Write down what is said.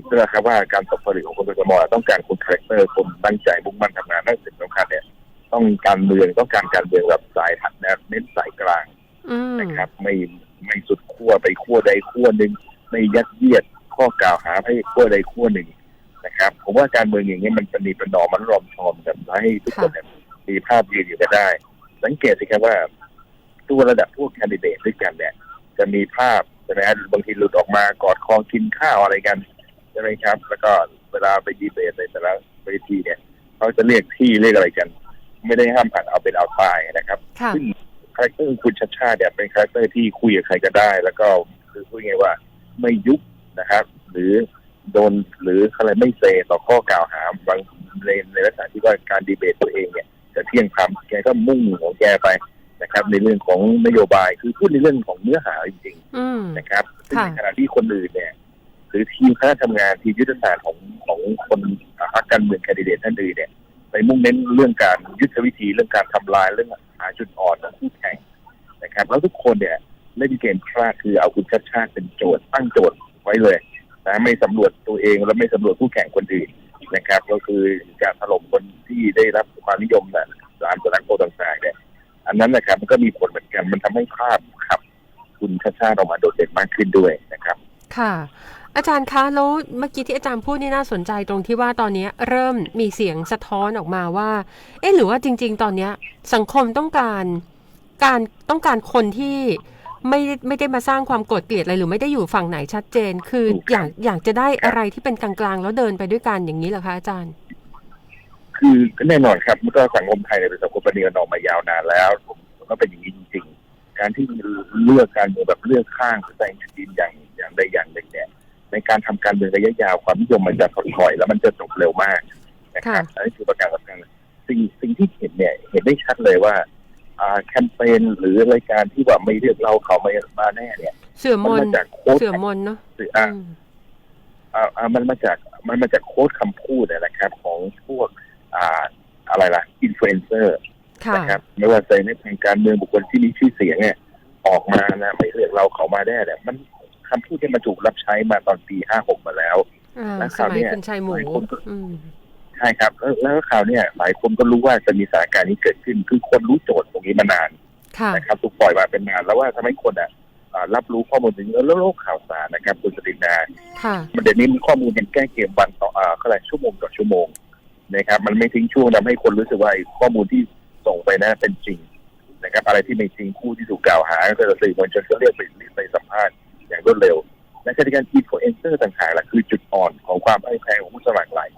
คิดนะครับว่าการตกผลึกของคนกทมต้องการคนคาแรคเตอร์คนตั้งใจมุ่งมั่นทำงานนั่นสิ่งสำคัญเนี่ย ต้องการเมืองต้องการการเมืองแบบสายถัดแนวเน้นสายกลางอืมนะครับ ไม่ไม่สุดขั้วไปขั้วใดขั้วหนึ่งไม่ยัดเยียดข้อกล่าวหาให้ขั้วใดขั้วหนึ่งนะครับ ผมว่าการเมืองอย่างนี้ยมันปณีประนอมมันรอมชอมกันให้ทุกคนเนี่ยมีภาพยืนอยู่กันได้ สังเกตสิครับว่าตัวระดับพวกแคนดิเดตด้วยกันเนี่ยจะมีภาพใช่ไหมฮะบางทีหลุดออกมากอดคอกินข้าวอะไรกันใช่ไหมครับ แล้วก็เวลาไปดีเบตในแต่ละเวทีเนี่ยเขาจะเรียกที่เรียกอะไรกัน ไม่ได้ห้ามหันเอาเป็นเอาตายนะครับค่ะซึ่งคาแรคเตอร์คุณชัดชาติเนี่ยเป็นคาแรคเตอร์ที่คุยกับใครก็ได้ แล้วก็คือพูดง่ายๆว่าไม่ยุบนะครับ หรือโดนหรืออะไรไม่เซต่อข้อกล่าวหาบางในในลักษณะที่ว่าการดีเบตตัวเองเนี่ยจะเที่ยงธรรมแกก็มุ่งของแกไปนะครับ ในเรื่องของนโยบายคือพูดในเรื่องของเนื้อหาจริงอืมๆนะครับซึ่งค่ะในขณะที่คนอื่นเนี่ย หรือทีมคณะทำงานทีมยุทธศาสตร์ของของคนพรรคการเมืองแคนดิเดตท่านอื่นเนี่ยไปมุ่งเน้นเรื่องการยุทธวิธีเรื่องการทำลายเรื่องหาจุดอ่อนของคู่แข่งนะครับ แล้วทุกคนเนี่ยเล่นเกมคลาดคือเอาคุณชาติชาติเป็นโจทย์ตั้งโจทย์ไว้เลยนะไม่สำรวจตัวเองและไม่สำรวจคู่แข่งคนอื่นนะครับ ก็คือการถล่มคนที่ได้รับความนิยมนะตามสำนักโพลต่างๆเนี่ยอันนั้นนะครับมันก็มีผลเหมือนกันมันทำให้ภาพครับคุณชาติชาติออกมาโดดเด่นมากขึ้นด้วย ครับค่ะอาจารย์คะแล้วเมื่อกี้ที่อาจารย์พูดนี่น่าสนใจตรงที่ว่าตอนนี้เริ่มมีเสียงสะท้อนออกมาว่า เอ๊ะหรือว่าจริง ๆ ตอนเนี้ยสังคมต้องการการต้องการคนที่ไม่ได้ไม่ได้มาสร้างความโกรธเกลียดอะไรหรือไม่ได้อยู่ฝั่งไหนชัดเจน คือถูกอยากอยากจะได้อะไรที่เป็นกลางๆแล้วเดินไปด้วยกันอย่างนี้เหรอคะอาจารย์ คือก็แน่นอนครับมันก็สังคมไทยเนี่ยเป็นสังคมประเนียนออกมายาวนานแล้วผมก็เป็นอย่างนี้จริง ๆ การที่เลือกการเมืองแบบเลือกข้างแสดงจุดยืนอย่างอย่างใดอย่างหนึ่งเนี่ยในการทำการเมืองระยะยาวความนิยมมันจะถดถอยแล้วมันจะจบเร็วมากนะครับอันนี้คือประการสำคัญสิ่งสิ่งที่เห็นเนี่ยเห็นได้ชัดเลยว่าอ่าแคมเปญหรือรายการที่ว่าไม่เลือกเราเขาไม่มาแน่เนี่ยเสื่อมมันนมาจากโค้ดเสื่อมนเนาะหรืออ่าอืมอ่าอ่ามันมาจากมันมาจากโค้ดคำพูดเนี่ยนะครับ ของพวกอ่าอะไรล่ะอินฟลูเอนเซอร์ค่ะนะครับไม่ว่าจะในทางการเมืองบุคคลที่มีชื่อเสียงเนี่ยออกมานะไม่เลือกเราเขามาได้เนี่ยมัน คำพูดที่มันถูกรับใช้มาตอนปีห้าหกมาแล้วอ่าแล้วสคราวมัเนี้ยยคุณชัยหมูหลายคนก็อืมใช่ครับ แล้วแล้วคราวเนี้ยหลายคนก็รู้ว่าจะมีสถานการณ์นี้เกิดขึ้น คือคนรู้โจทย์ตรงนี้มานานค่ะนะครับถูกปล่อยมาเป็นนานแล้วว่าทำให้คนอะอ่ารับรู้ข้อมูลถึงแล้วโลกข่าวสารนะครับคุณสตินาค่ะมันเดี๋ยวนี้มีข้อมูลกันแก้เกมวันต่ออ่าเท่าไหร่ชั่วโมงต่อชั่วโมงนะครับ มันไม่ทิ้งช่วงทำให้คนรู้สึกว่าไอ้ข้อมูลที่ส่งไปนั้นเป็นจริงนะครับ อะไรที่ไม่จริงผู้ที่ถูกกล่าวหาก็จะสื่อมวลชนก็เรียกไปไปสัมภาษณ์ อย่างรวดเร็วและการอินฟลูเอนเซอร์ต่างๆล่ะคือจุดอ่อนของความไอ้แพ้ของผู้สมัครหลาย